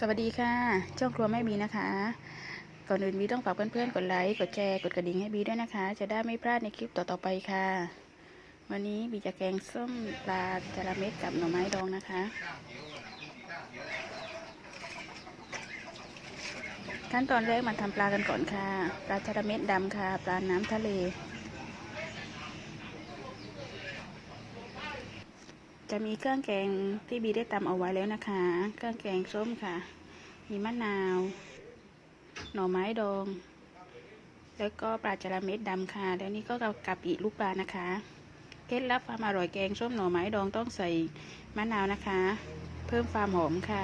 สวัสดีค่ะ ช่องครัวแม่บีนะคะ ก่อนอื่นบีต้องฝากเพื่อนๆ กดไลค์ กดแชร์ กดกระดิ่งให้บีด้วยนะคะ จะได้ไม่พลาดในคลิปต่อๆไปค่ะ วันนี้บีจะแกงส้มปลาจระเม็ดกับหน่อไม้ดองนะคะ ขั้นตอนแรกมาทำปลากันก่อนค่ะ ปลาจระเม็ดดำค่ะ ปลาน้ำทะเล จะมีเครื่องแกงที่บีได้ตำเอาไว้แล้วนะคะ เครื่องแกงส้มค่ะ มีมะนาว หน่อไม้ดอง แล้วก็ปลาจระเม็ดดำค่ะ แล้วนี่ก็กับอีกลูกปลานะคะ เคล็ดลับความอร่อยแกงส้มหน่อไม้ดองต้องใส่มะนาวนะคะ เพิ่มความหอมค่ะ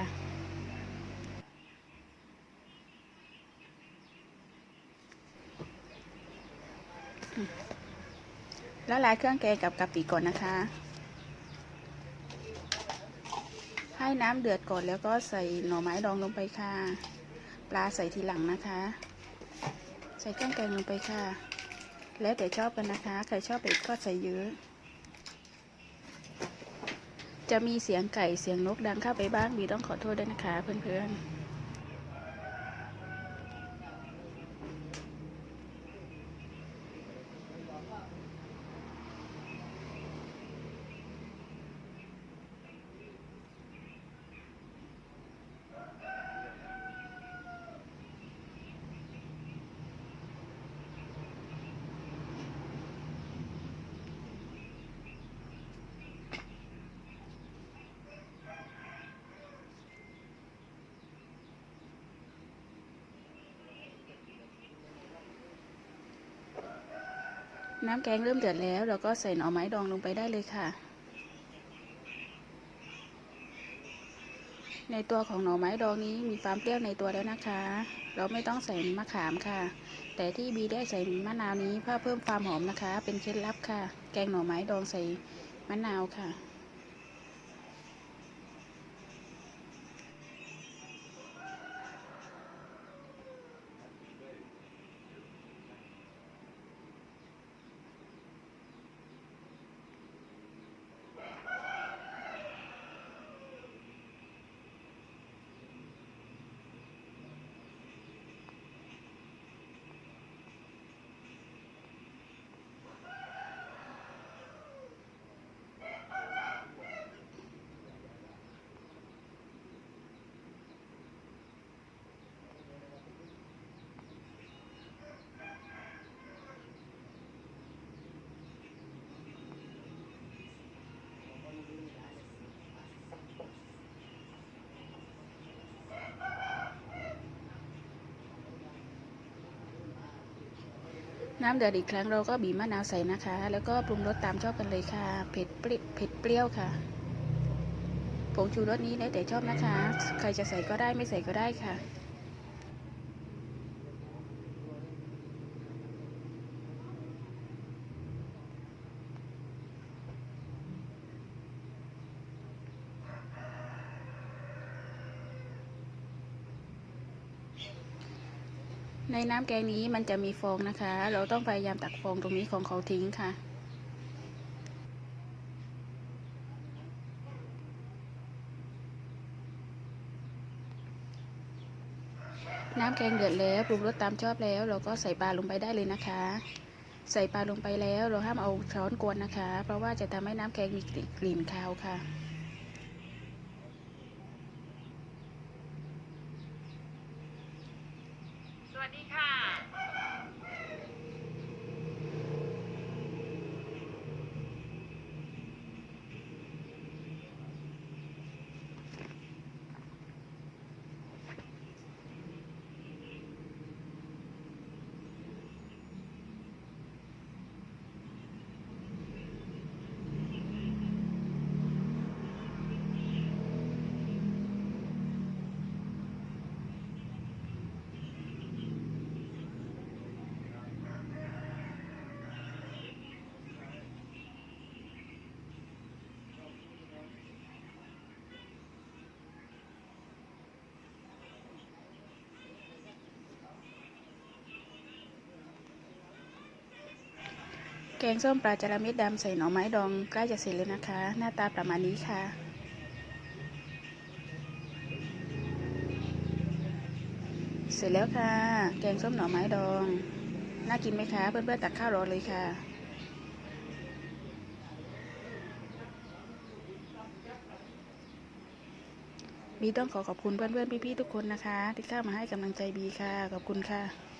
แล้วลายเครื่องแกงกับกะปิก่อนนะคะ ให้น้ำเดือดก่อนแล้วก็ใส่หน่อไม้ดองลงไปค่ะ ปลาใส่ทีหลังนะคะ ใส่เครื่องแกงลงไปค่ะ แล้วแต่ชอบกันนะคะ ใครชอบเผ็ดก็ใส่เยอะ จะมีเสียงไก่เสียงนกดังเข้าไปบ้างบีต้องขอโทษด้วยนะคะเพื่อนๆ น้ำแกงเริ่มเดือดแล้ว เราก็ใส่หน่อไม้ดองลงไปได้เลยค่ะ ในตัวของหน่อไม้ดองนี้มีความเปรี้ยวในตัวแล้วนะคะ เราไม่ต้องใส่มะขามค่ะ แต่ที่บีได้ใส่มะนาวนี้เพื่อเพิ่มความหอมนะคะ เป็นเคล็ดลับค่ะ แกงหน่อไม้ดองใส่มะนาวค่ะ น้ำเดือดอีกครั้งเราก็บีบมะนาวใส่นะคะ แล้วก็ปรุงรสตามชอบกันเลยค่ะ เผ็ดเปรี้ยวเผ็ดเปรี้ยวค่ะ ผงชูรสนี้แล้วแต่ชอบนะคะ ใครจะใส่ก็ได้ไม่ใส่ก็ได้ค่ะ ในน้ำแกงนี้มันจะมีฟองนะคะ เราต้องพยายามตักฟองตรงนี้ของเขาทิ้งค่ะ น้ำแกงเดือดแล้วปรุงรสตามชอบแล้ว เราก็ใส่ปลาลงไปได้เลยนะคะ ใส่ปลาลงไปแล้วเราห้ามเอาช้อนกวนนะคะ เพราะว่าจะทำให้น้ำแกงมีกลิ่นคาวค่ะ วัสดีค่ะ แกงส้มปลาจระเม็ดดำใส่หน่อไม้ดองใกล้จะเสร็จแล้วนะคะ หน้าตาประมาณนี้ค่ะ เสร็จแล้วค่ะ แกงส้มหน่อไม้ดอง น่ากินไหมคะเพื่อนๆตักข้าวรอเลยค่ะบีต้องขอขอบคุณเพื่อนๆพี่ๆทุกคนนะคะ ที่เข้ามาให้กำลังใจบีค่ะ ขอบคุณค่ะ